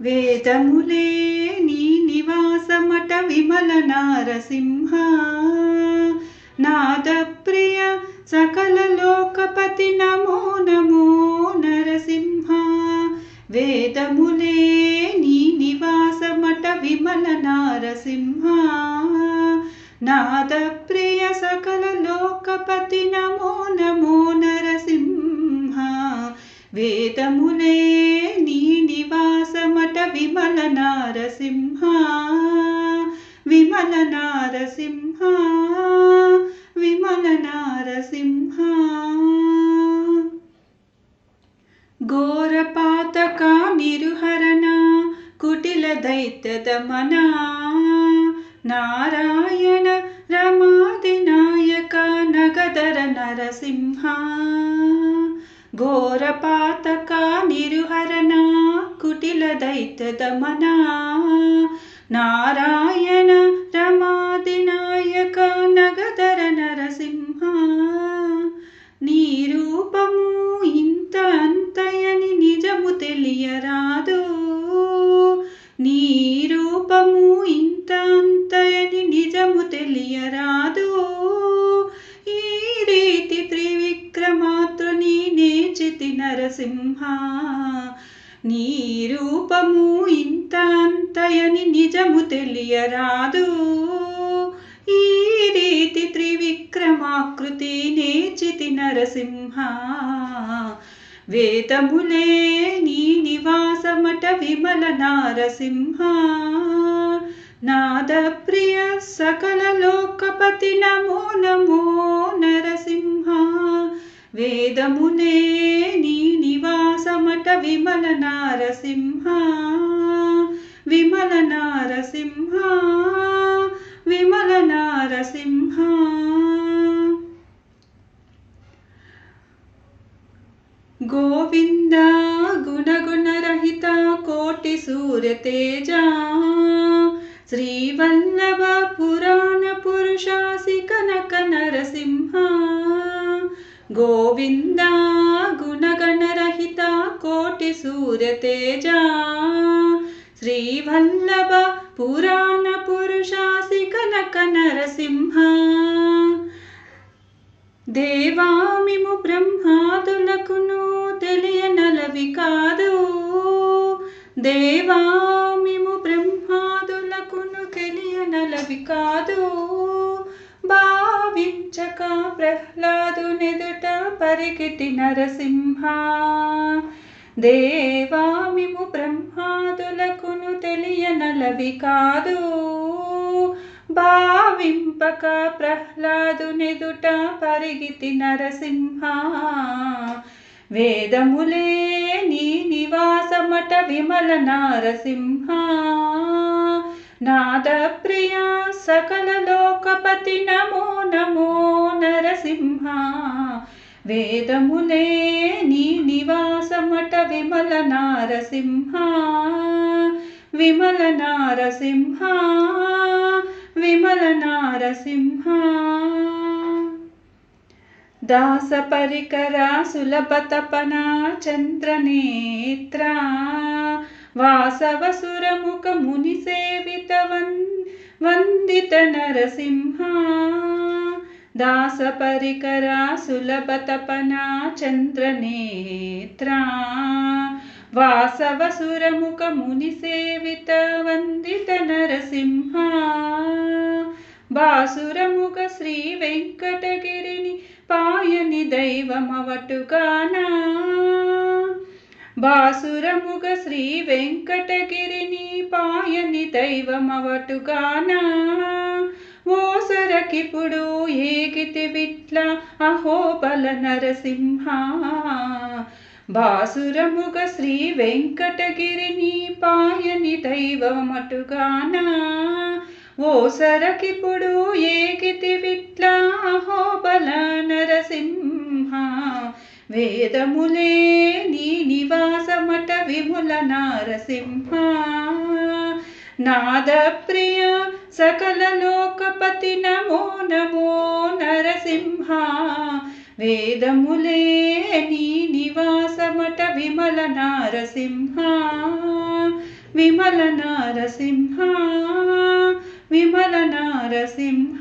వేదములే నీ నివాసమట విమల నారసింహ. నాద ప్రియ సకల లోకపతి నమో నమో నరసింహ. వేదములే నీ నివాసమట విమల నారసింహ. నాద ప్రియ సకల లోకపతి నమో నమో నరసింహ. వేదములే విమల నారసింహ విమల నారసింహ విమల నారసింహ. ఘోరపాతక నిరుహరణ కుటిల దైత్యదమన నారాయణ రమాదినాయక నగదర నరసింహ. ఘోరపాతక నిరుహరణ కుటిల దైత్యదమన నారాయణ రమాదినాయక నగదర నరసింహ నీ రూపము ఇంత అంతయని నిజము తెలియరాదు. నీ రూపము ఇంత అంతయని నిజము తెలియరాదు. ఈ రీతి త్రివిక్రమాతృ త్రివిక్రమాతృని నేచితి నరసింహ నీ రూపము ఇంత అంతయని నిజము తెలియరాదు. ఈ రీతి త్రివిక్రమాకృతి నేచితి నరసింహ. వేదములే నీ నివాసమట విమల నారసింహ. నాద ప్రియ సకల లోకపతి నమో నమో నరసింహ. వేదములే నీ निवासमटविमलनारसिंहा विमलनारसिंहा विमलनारसिंहा। गोविन्द गुणगुणरहिता कोटिसूर्यतेजा श्रीवल्लभ पुराणपुरुषासि कनकनरसिंहा गोविन्दा కోటి సూర్యతేజ శ్రీవల్లభ పురాణ పురుషాసి కనక నరసింహ. దేవామిము బ్రహ్మాదులకును తెలియనలవి కాదు. దేవామిము బ్రహ్మాదులకును తెలియనలవి కాదు. భావించక ప్రహ్లాదునెదుట పరిగెట్టి నరసింహ. దేవామిము బ్రహ్మాదులకును తెలియనలవి కాదు. భావింపక ప్రహ్లాదునెదుట పరిగితి నరసింహ వేదములే నీ నివాసమట విమల నారసింహ. నాదప్రియ సకల లోకపతి నమో నమో నరసింహ. వేదములే నీ నివాసమట విమల నారసింహ విమల నారసింహ విమల నారసింహ. దాస పరికరా సులభ తపన చంద్రనేత్ర వాసవ సురముఖ ముని సేవిత వందిత నరసింహ. దాస పరికర సులభ తపన చంద్రనేత్ర. వాసవ సురముఖ ముని సేవిత వందిత నరసింహ. బాసురముఖ శ్రీ వెంకటగిరిని పాయని దైవమవటుగానా. బాసురముఖ శ్రీ వెంకటగిరిని పాయని దైవమవటుగానా. ఓసరకిప్పుడు ఏగితి విట్ల అహోబల నరసింహ. బాసురముగ శ్రీ వెంకటగిరిని పాయని దైవమటుగానా. ఓసరకిప్పుడు ఏగితి విట్ల అహోబల నరసింహ. వేదములే నీ నివాసమట విముల నారసింహ. నాద ప్రియ సకల లోకపతి నమో నమో నరసింహ. వేదములే నీ నివాసమట విమల నారసింహ. విమల నారసింహ. విమల నారసింహ.